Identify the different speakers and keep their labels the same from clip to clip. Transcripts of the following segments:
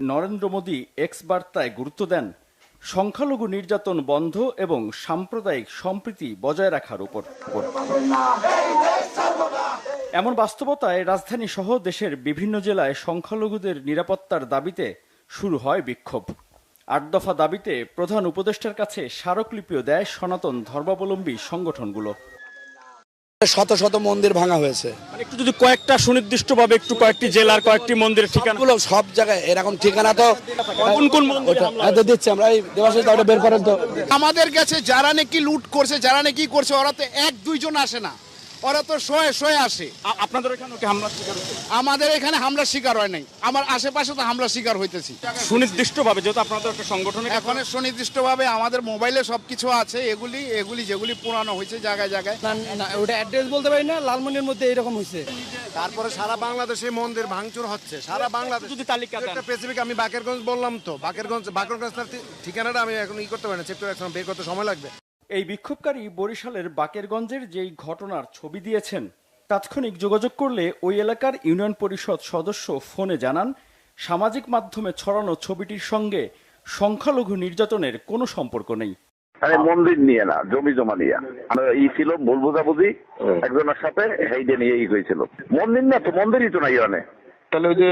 Speaker 1: Narendra Modi x বার্তায় গুরুত্ব দেন, সংখ্যালঘু নির্যাতন বন্ধ এবং সাম্প্রদায়িক সম্প্রীতি বজায় রাখার উপর। এমন বাস্তবতায় রাজধানী সহ দেশের বিভিন্ন জেলায় সংখ্যালঘুদের নিরাপত্তার দাবিতে শুরু হয় বিক্ষোভ আট দফা দাবিতে প্রধান উপদেষ্টার কাছে স্মারকলিপিও দেয় সনাতন ধর্মাবলম্বী সংগঠনগুলো
Speaker 2: শত শত মন্দির ভাঙা হয়েছে।
Speaker 1: মানে একটু যদি কয়েকটা সুনির্দিষ্টভাবে একটু কয়েকটি জেলার কয়েকটি মন্দির ঠিকানা
Speaker 2: এগুলো সব জায়গায় এরকম ঠিকানা তো
Speaker 1: কোন কোন মন্দিরে?
Speaker 2: ওটা দিচ্ছি আমরা এই দেবাশিস বের করেন তো।
Speaker 3: আমাদের কাছে যারা নাকি লুট করছে যারা নাকি করছে ওরা তো এক দুইজন আসে না। ওরা তো শয়ে শয়ে আসে।
Speaker 1: আপনাদের এখানে হামলা শিকার
Speaker 3: আমাদের এখানে হামলার শিকার হয় নাই। আমার আশেপাশে তো হামলার শিকার হইতেছি।
Speaker 1: সুনির্দিষ্টভাবে যেহেতু আপনাদের একটা সংগঠন
Speaker 3: এখন। সুনির্দিষ্টভাবে আমাদের মোবাইলে সব কিছু আছে এগুলি এগুলি যেগুলি পুরানো হয়েছে জায়গায় জায়গায়।
Speaker 4: না ওটা অ্যাড্রেস বলতে পারি না লালমনির মধ্যে এরকম হয়েছে।
Speaker 5: তারপরে সারা বাংলাদেশে মন্দির ভাঙচুর হচ্ছে। সারা বাংলাদেশ
Speaker 1: যদি তালিকা
Speaker 5: একটা স্পেসিফিক আমি বাকেরগঞ্জ বললাম তো। বাকেরগঞ্জ বাকেরগঞ্জ তার ঠিকানাটা আমি এখন ই করতে পারি না চেপ্টার এখন বের করতে সময় লাগবে।
Speaker 1: এই বিক্ষোভকারী বরিশালের বাকেরগঞ্জের যেই ঘটনার ছবি দিয়েছেন তাৎক্ষণিক যোগাযোগ করলে ওই এলাকার ইউনিয়ন পরিষদ সদস্য ফোনে জানান সামাজিক মাধ্যমে ছড়ানো ছবিটির সঙ্গে সংখ্যালঘু নির্যাতনের কোনো সম্পর্ক নেই।
Speaker 6: আরে মন্দির নিয়ে না জমি জমা নিয়ে। ই ছিল ভুল বোঝাবুঝি একজনের সাথে হেইডে নিয়ে ই হয়েছিল। মন্দির না তো মন্দিরই তো নাই অনেক
Speaker 7: তাহলে ওই যে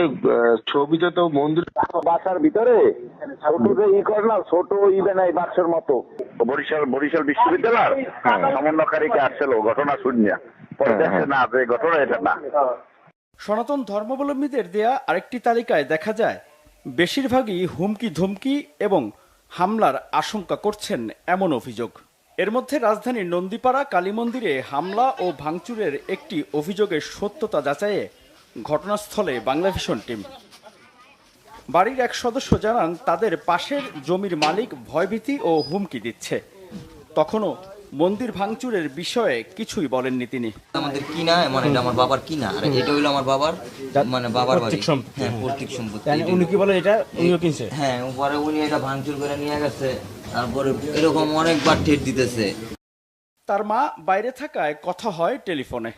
Speaker 7: ছবিতে তো মন্দির
Speaker 6: বাসার ভিতরে? ছোট যে ই করে না ছোট ই বানাই বাক্সের মতো। বরিশাল বরিশাল বিশ্ববিদ্যালয়? সমন্বয়কারীকে আসছিল ঘটনা শুনিয়া। পরে দেখছে না যে ঘটনা এটা না।
Speaker 1: সনাতন ধর্মাবলম্বীদের দেয়া আরেকটি তালিকায় দেখা যায় বেশিরভাগই হুমকি ধমকি এবং হামলার আশঙ্কা করছেন এমন অভিযোগ। এর মধ্যে রাজধানীর নন্দীপাড়া কালী মন্দিরে হামলা ও ভাঙচুরের একটি অভিযোগের সত্যতা যাচাইয়ে ঘটনাস্থলে বাংলা বাংলাভিশন টিম। বাড়ির এক সদস্য জানান তাদের পাশের জমির মালিক ভয়ভীতি ও হুমকি দিচ্ছে। তখনও মন্দির ভাঙচুরের বিষয়ে কিছুই বলেননি তিনি।
Speaker 8: আমাদের কিনা মানে এটা আমার বাবার কিনা আর এটা হইল আমার বাবার মানে বাবার বাড়ি। হ্যাঁ পৈতৃক সম্পত্তি।
Speaker 4: উনি কি বলে এটা? উনিও কিনছে?
Speaker 8: হ্যাঁ পরে উনি এটা ভাঙচুর করে নিয়ে গেছে। তারপরে এরকম অনেকবার ঠেট দিতেছে।
Speaker 1: তার মা বাইরে থাকায় কথা হয় টেলিফোনে।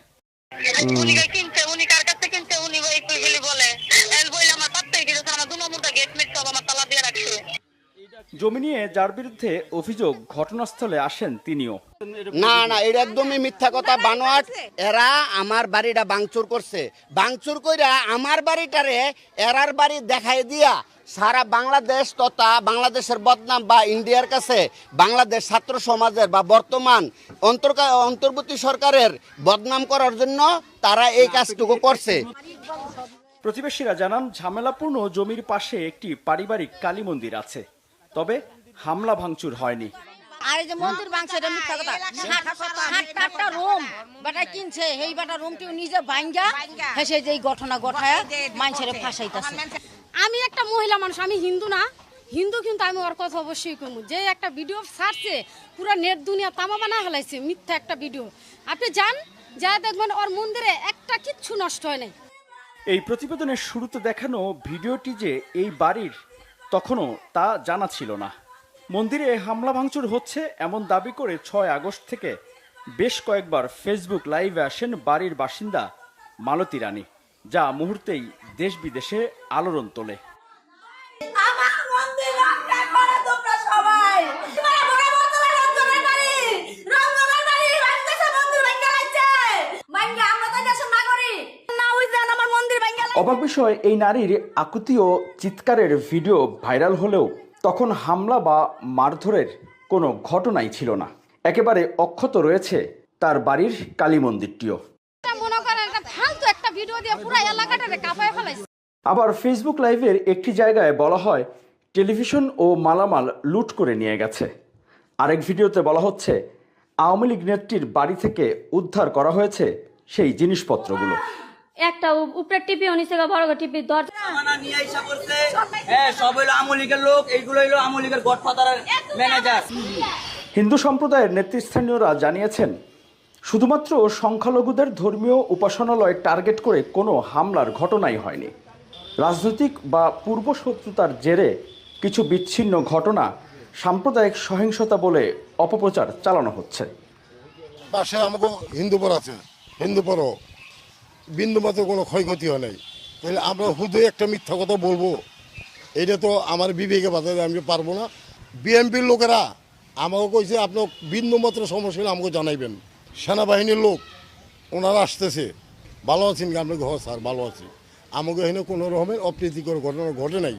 Speaker 9: উনি কিনছে উনি কার কাছে কিনছে উনি ওই কইগুলি বলে এল বইলে আমার পাত্তাই দিল আমার দু নম্বরটা গেট মিট সব আমার তালা দিয়ে রাখছে
Speaker 1: জমি নিয়ে যার বিরুদ্ধে অভিযোগ ঘটনাস্থলে আসেন তিনিও।
Speaker 2: না না এটা একদমই মিথ্যা কথা বানোয়াট। এরা আমার বাড়িটা বাংচুর করছে। বাংচুর কইরা আমার বাড়িটারে এরার বাড়ি দেখাই দিয়া সারা বাংলাদেশ তথা বাংলাদেশের বদনাম বা ইন্ডিয়ার কাছে বাংলাদেশ ছাত্র সমাজের বা বর্তমান অন্তর্বর্তী সরকারের বদনাম করার জন্য তারা এই কাজটুকু করছে।
Speaker 1: প্রতিবেশীরা জানান ঝামেলাপূর্ণ জমির পাশে একটি পারিবারিক কালী মন্দির আছে। তবে হামলা ভাঙচুর হয়নি।
Speaker 10: আর এই যে মন্দির ভাঙছে এটা মিথ্যা কথা। সাতটা রুম বেটা কিনছে এই বেটা রুমটি নিজে ভাঙ্গা হেসে যে এই ঘটনা ঘটায় মানুষের ফাঁসাইতেছে।
Speaker 11: আমি একটা মহিলা মানুষ আমি হিন্দু না। হিন্দু কিন্তু আমি ওর কথা অবশ্যই কমু যে একটা ভিডিও ছাড়ছে পুরো নেট দুনিয়া তামা বানা হলাইছে মিথ্যা একটা ভিডিও। আপনি যান যা দেখবেন ওর মন্দিরে একটা কিচ্ছু নষ্ট হয় নাই।
Speaker 1: এই প্রতিবেদনের শুরুতে দেখানো ভিডিওটি যে এই বাড়ির তখনও তা জানা ছিল না। মন্দিরে হামলা ভাঙচুর হচ্ছে এমন দাবি করে ছয় আগস্ট থেকে বেশ কয়েকবার ফেসবুক লাইভে আসেন বাড়ির বাসিন্দা মালতী রানী, যা মুহূর্তেই দেশ বিদেশে আলোড়ন তোলে
Speaker 10: আমার মন্দির রক্ষা করো তোমরা সবাই তোমরা বড় বর্তমান রঞ্জনের বাড়ি রঞ্জনের বাড়ি ভাঙতেছে মন্দির ভাঙ্গা লাগছে ভাঙ্গা আমরা তো দেশের নাগরিক না ওই দেন আমার মন্দির ভাঙ্গা
Speaker 1: অবাক বিষয় এই নারীর আকুতি ও চিৎকারের ভিডিও ভাইরাল হলেও তখন হামলা বা মারধরের কোনো ঘটনাই ছিল না। একেবারে অক্ষত রয়েছে তার বাড়ির কালী মন্দিরটিও।
Speaker 11: মনে
Speaker 1: আবার ফেসবুক লাইভের একটি জায়গায় বলা হয় টেলিভিশন ও মালামাল লুট করে নিয়ে গেছে। আরেক ভিডিওতে বলা হচ্ছে আওয়ামী লীগ নেত্রীর বাড়ি থেকে উদ্ধার করা হয়েছে সেই জিনিসপত্রগুলো।
Speaker 11: একটা উপরে টিপি নিচে বড় টিপি দরজা।
Speaker 8: নিয়ে আইসা করছে হ্যাঁ সব হইল আমলিগের লোক এইগুলো হইল আমলিগের গডফাদারের ম্যানেজার
Speaker 1: হিন্দু সম্প্রদায়ের নেতৃস্থানীয়রা জানিয়েছেন শুধুমাত্র সংখ্যালঘুদের ধর্মীয় উপাসনালয় টার্গেট করে কোনো হামলার ঘটনাই হয়নি। রাজনৈতিক বা পূর্বশত্রুতার জেরে কিছু বিচ্ছিন্ন ঘটনা সাম্প্রদায়িক সহিংসতা বলে অপপ্রচার চালানো হচ্ছে।
Speaker 5: পাশে আমাকে হিন্দু পর আছে হিন্দু পরও। বিন্দু মাত্র কোনো ক্ষয়ক্ষতি হয় নাই। তাহলে আমরা হুদে একটা মিথ্যা কথা বলব।
Speaker 12: এটা তো আমার বিবেকে বাঁচাতে আমি পারব না। বিএমপির লোকেরা আমাকে কইছে, আপনার বিন্দুমাত্র সমস্যা হলে আমাকে জানাইবেন। সেনাবাহিনীর লোক, ওনারা আসতেছে। ভালো আছেন? আপনি ঘর স্যার, ভালো আছি। আমাকে এখানে কোনো রকমের অপ্রীতিকর ঘটনা ঘটে নাই।